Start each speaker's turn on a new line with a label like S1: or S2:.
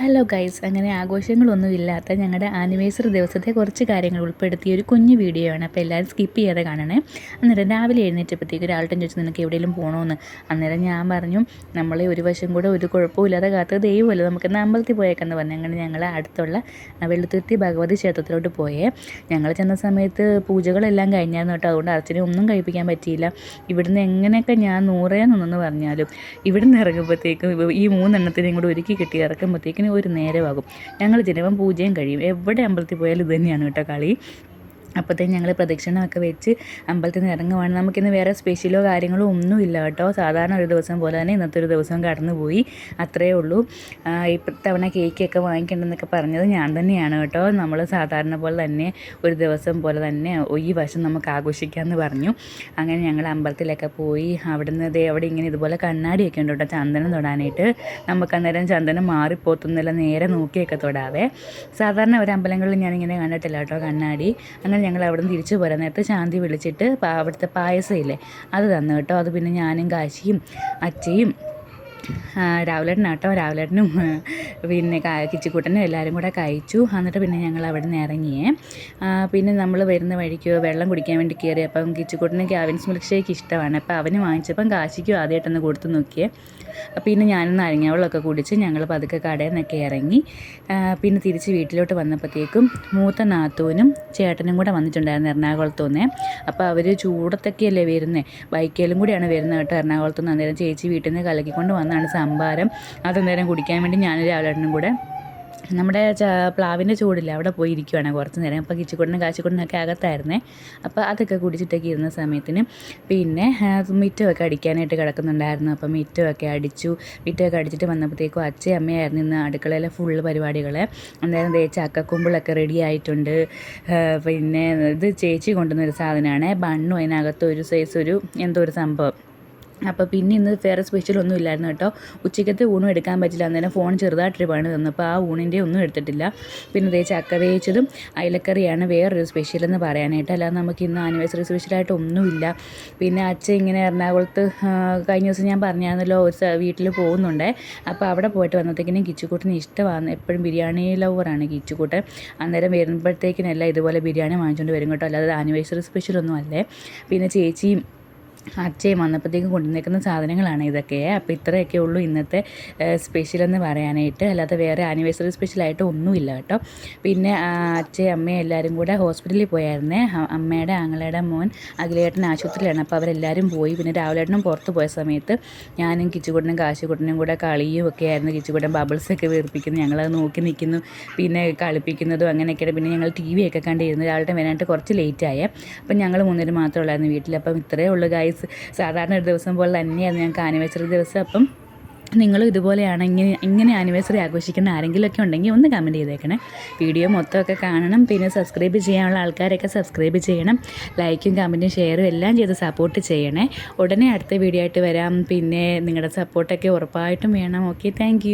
S1: Hello guys അങ്ങനെ ആഘോഷങ്ങളൊന്നും ഇല്ലാത്ത ഞങ്ങളുടെ ആനിവേഴ്സറി ദിവസത്തെ കുറച്ച് കാര്യങ്ങൾ ഉൾപ്പെടുത്തിയ ഒരു കുഞ്ഞു വീഡിയോ ആണ്. അപ്പോൾ എല്ലാവരും സ്കിപ്പ് ചെയ്യാതെ കാണണേ. അന്നേരം രാവിലെ എഴുന്നേറ്റപ്പോഴത്തേക്ക് ഒരാൾട്ടും ചോദിച്ചു നിനക്ക് എവിടെയെങ്കിലും പോകണമെന്ന് അന്നേരം ഞാൻ പറഞ്ഞു നമ്മളെ ഒരു വശം കൂടെ ഒരു കുഴപ്പമില്ലാതെ കാത്ത് ദൈവമല്ല. നമുക്ക് അമ്പലത്തിൽ പോയേക്കെന്ന് പറഞ്ഞു. അങ്ങനെ ഞങ്ങൾ അടുത്തുള്ള വെള്ളുത്തുരുത്തി ഭഗവതി ക്ഷേത്രത്തിലോട്ട് പോയേ. ഞങ്ങൾ ചെന്ന സമയത്ത് പൂജകളെല്ലാം കഴിഞ്ഞായിരുന്നു കേട്ടോ. അതുകൊണ്ട് അച്ഛനെ ഒന്നും കഴിപ്പിക്കാൻ പറ്റിയില്ല. ഇവിടുന്ന് എങ്ങനെയൊക്കെ ഞാൻ നൂറേ നിന്നെന്ന് പറഞ്ഞാലും ഇവിടുന്ന് ഇറങ്ങുമ്പോഴത്തേക്കും ഈ മൂന്നെണ്ണത്തിനെയും കൂടെ ഒരുക്കി കിട്ടി ഇറക്കുമ്പോഴത്തേക്കിനും ഒരു നേരമാകും. ഞങ്ങൾ ചിലപ്പം പൂജയും കഴിയും. എവിടെ അമ്പലത്തിൽ പോയാലും ഇത് തന്നെയാണ് കേട്ടോ കളി. അപ്പോഴത്തേക്കും ഞങ്ങൾ പ്രദക്ഷിണമൊക്കെ വെച്ച് അമ്പലത്തിൽ നിന്ന് ഇറങ്ങുവാണ്. നമുക്കിന്ന് വേറെ സ്പെഷ്യലോ കാര്യങ്ങളോ ഒന്നുമില്ല കേട്ടോ. സാധാരണ ഒരു ദിവസം പോലെ തന്നെ ഇന്നത്തെ ഒരു ദിവസം കടന്നുപോയി. അത്രയേ ഉള്ളൂ. ഇത്തവണ കേക്കൊക്കെ വാങ്ങിക്കണ്ടെന്നൊക്കെ പറഞ്ഞത് ഞാൻ തന്നെയാണ് കേട്ടോ. നമ്മൾ സാധാരണ പോലെ തന്നെ ഒരു ദിവസം പോലെ തന്നെ ഈ വശം നമുക്ക് ആഘോഷിക്കാമെന്ന് പറഞ്ഞു. അങ്ങനെ ഞങ്ങൾ അമ്പലത്തിലൊക്കെ പോയി. അവിടെ നിന്ന് ദേ അവിടെ ഇങ്ങനെ ഇതുപോലെ കണ്ണാടിയൊക്കെ ഉണ്ട് കേട്ടോ. ചന്ദനം തൊടാനായിട്ട്. നമുക്ക് അന്നേരം ചന്ദനം മാറിപ്പോത്തുന്നില്ല. നേരെ നോക്കിയൊക്കെ തൊടാവേ. സാധാരണ ഒരു അമ്പലങ്ങളിൽ ഞാനിങ്ങനെ കണ്ടിട്ടില്ല കേട്ടോ കണ്ണാടി. അങ്ങനെ ഞങ്ങൾ അവിടെ നിന്ന് തിരിച്ചു പോരാൻ നേരത്തെ ശാന്തി വിളിച്ചിട്ട് അവിടുത്തെ പായസം ഇല്ലേ അത് തന്നു കേട്ടോ. അത് പിന്നെ ഞാനും കാശിയും അച്ചയും രാവിലേട്ടനാട്ടോ രാവിലേട്ടനും പിന്നെ കിച്ചിക്കൂട്ടനും എല്ലാവരും കൂടെ കഴിച്ചു. എന്നിട്ട് പിന്നെ ഞങ്ങൾ അവിടെ നിന്ന് ഇറങ്ങിയേ പിന്നെ നമ്മൾ വരുന്ന വഴിക്ക് വെള്ളം കുടിക്കാൻ വേണ്ടി കയറി. അപ്പം കിച്ചിക്കൂട്ടന് ക്യാവിൻസ് മിൽക്ക് ഷേക്ക് ഇഷ്ടമാണ്. അപ്പം അവന് വാങ്ങിച്ചപ്പം കാശിക്കും ആദ്യമായിട്ടൊന്ന് കൊടുത്തു നോക്കിയേ. പിന്നെ ഞാനും നാരങ്ങാവെള്ളമൊക്കെ കുടിച്ച് ഞങ്ങൾ പതുക്കെ കടയിൽ നിന്നൊക്കെ ഇറങ്ങി. പിന്നെ തിരിച്ച് വീട്ടിലോട്ട് വന്നപ്പോഴത്തേക്കും മൂത്ത നാത്തൂനും ചേട്ടനും കൂടെ വന്നിട്ടുണ്ടായിരുന്നു എറണാകുളത്തു നിന്നേ അപ്പോൾ അവർ ചൂടത്തൊക്കെയല്ലേ വരുന്നത് ബൈക്കേലും കൂടിയാണ് വരുന്നത് കേട്ടോ എറണാകുളത്തു നിന്ന് അന്നേരം ചേച്ചി വീട്ടിൽ നിന്ന് കലക്കിക്കൊണ്ട് വന്നതാണ് സംഭാരം. അതെന്നേരം കുടിക്കാൻ വേണ്ടി ഞാൻ രാവിലെ കൂടെ നമ്മുടെ പ്ലാവിന്റെ ചൂടില്ല അവിടെ പോയി ഇരിക്കുവാണ് കുറച്ച് നേരം. അപ്പോൾ കിച്ചിക്കൊണ്ടിനും കാശിക്കൊണ്ടിനൊക്കെ അകത്തായിരുന്നേ. അപ്പോൾ അതൊക്കെ കുടിച്ചിട്ടൊക്കെ ഇരുന്ന സമയത്തിന് പിന്നെ മിറ്റമൊക്കെ അടിക്കാനായിട്ട് കിടക്കുന്നുണ്ടായിരുന്നു. അപ്പോൾ മിറ്റമൊക്കെ അടിച്ചു. മിറ്റമൊക്കെ അടിച്ചിട്ട് വന്നപ്പോഴത്തേക്കും അച്ഛയും അമ്മയായിരുന്നു ഇന്ന് അടുക്കളയിലെ ഫുള്ള് പരിപാടികൾ അന്നേരം ദേ ചക്കക്കുമ്പിളൊക്കെ റെഡി ആയിട്ടുണ്ട്. പിന്നെ ഇത് ചേച്ചി കൊണ്ടുവന്നൊരു സാധനമാണ്. ബണ്ണും അതിനകത്ത് ഒരു സൈസ് ഒരു എന്തോ ഒരു സംഭവം. അപ്പോൾ പിന്നെ ഇന്ന് വേറെ സ്പെഷ്യലൊന്നും ഇല്ലായിരുന്നു കേട്ടോ. ഉച്ചയ്ക്കത്തെ ഊണും എടുക്കാൻ പറ്റില്ല. അന്നേരം ഫോൺ ചെറുതായിട്ടൊരു പണി തന്നു. അപ്പോൾ ആ ഊണിന്റെ ഒന്നും എടുത്തിട്ടില്ല. പിന്നെ ഇതേ ചക്ക വേവിച്ചതും അയലക്കറിയാണ്. വേറൊരു സ്പെഷ്യൽ എന്ന് പറയാനായിട്ട്. അല്ലാതെ നമുക്ക് ഇന്ന് ആനിവേഴ്സറി സ്പെഷ്യലായിട്ട് ഒന്നുമില്ല. പിന്നെ അച്ഛൻ ഇങ്ങനെ എറണാകുളത്ത് കഴിഞ്ഞ ദിവസം ഞാൻ പറഞ്ഞായിരുന്നല്ലോ ഒരു വീട്ടിൽ പോകുന്നുണ്ടേ. അപ്പോൾ അവിടെ പോയിട്ട് വന്നത്തേക്കിനും കിച്ചുകൂട്ടിന് ഇഷ്ടമാണ് എപ്പോഴും ബിരിയാണി ലവറാണ് കിച്ചുകൂട്ടൻ അന്നേരം വരുമ്പോഴത്തേക്കിനെല്ലാം ഇതുപോലെ ബിരിയാണി വാങ്ങിച്ചുകൊണ്ട് വരും കേട്ടോ. അല്ലാതെ ആനിവേഴ്സറി സ്പെഷ്യലൊന്നും അല്ലേ. പിന്നെ ചേച്ചിയും അച്ഛയും വന്നപ്പോഴത്തേക്കും കൊണ്ടുവന്നേക്കുന്ന സാധനങ്ങളാണ് ഇതൊക്കെ. അപ്പോൾ ഇത്രയൊക്കെ ഉള്ളൂ ഇന്നത്തെ സ്പെഷ്യൽ എന്ന് പറയാനായിട്ട്. അല്ലാതെ വേറെ ആനിവേഴ്സറി സ്പെഷ്യലായിട്ട് ഒന്നുമില്ല കേട്ടോ. പിന്നെ അച്ഛയും അമ്മയും എല്ലാവരും കൂടെ ഹോസ്പിറ്റലിൽ പോയായിരുന്നേ. അമ്മയുടെ ആങ്ങളയുടെ മോൻ അഖിലേട്ടൻ ആശുപത്രിയിലാണ്. അപ്പോൾ അവരെല്ലാവരും പോയി. പിന്നെ രാവിലേട്ടനും പുറത്ത് പോയ സമയത്ത് ഞാനും കിച്ചുകുട്ടനും കാശുകുട്ടനും കൂടെ കളിയും ഒക്കെ ആയിരുന്നു. കിച്ചുകുട്ടൻ ബബിൾസൊക്കെ വീർപ്പിക്കുന്നു. ഞങ്ങളത് നോക്കി നിൽക്കുന്നു. പിന്നെ കളിപ്പിക്കുന്നതും അങ്ങനെയൊക്കെയാണ്. പിന്നെ ഞങ്ങൾ ടി വി ഒക്കെ കണ്ടിരുന്നു. രാവിലെ വരാനായിട്ട് കുറച്ച് ലേറ്റായേ അപ്പം ഞങ്ങൾ മൂന്നേരം മാത്രമേ ഉള്ളായിരുന്നു വീട്ടിൽ. അപ്പം ഇത്രയേ ഉള്ളൂ ഗൈസ് സാധാരണ ഒരു ദിവസം പോലെ തന്നെയായിരുന്നു ഞങ്ങൾക്ക് ആനിവേഴ്സറി ദിവസം. അപ്പം നിങ്ങളും ഇതുപോലെയാണ് ഇങ്ങനെ ഇങ്ങനെ ആനിവേഴ്സറി ആഘോഷിക്കുന്ന ആരെങ്കിലുമൊക്കെ ഉണ്ടെങ്കിൽ ഒന്ന് കമന്റ് ചെയ്തേക്കണേ. വീഡിയോ മൊത്തമൊക്കെ കാണണം. പിന്നെ സബ്സ്ക്രൈബ് ചെയ്യാനുള്ള ആൾക്കാരൊക്കെ സബ്സ്ക്രൈബ് ചെയ്യണം. ലൈക്കും കമന്റും ഷെയറും എല്ലാം ചെയ്ത് സപ്പോർട്ട് ചെയ്യണേ. ഉടനെ അടുത്ത വീഡിയോ ആയിട്ട് വരാം. പിന്നെ നിങ്ങളുടെ സപ്പോർട്ടൊക്കെ ഉറപ്പായിട്ടും വേണം. Okay thank